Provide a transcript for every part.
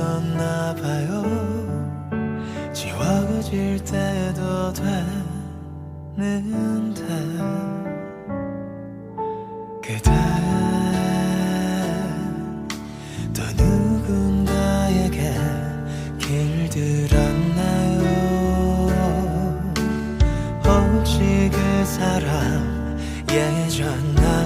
있었나 봐요. 지워질 때도 되는데 그대 또 누군가에게 길들었나요? 혹시 그 사람 예전 나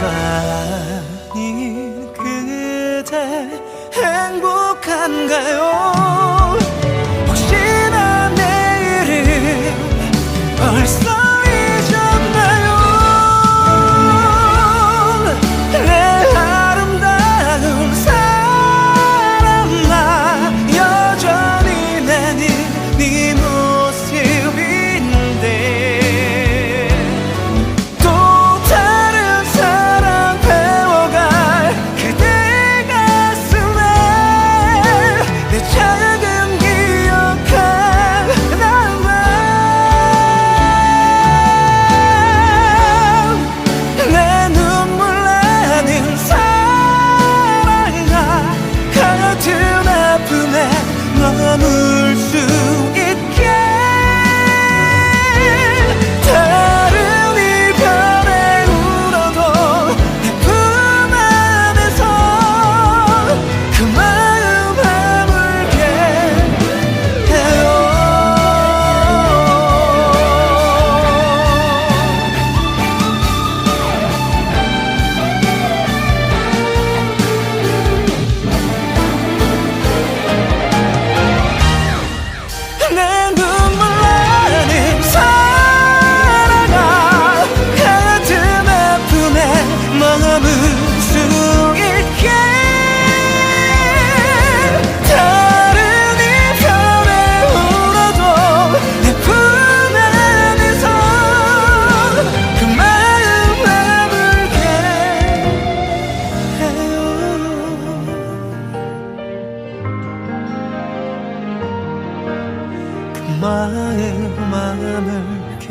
아닌 그대 행복한가요? 내 눈. 엄마의 마음을 깨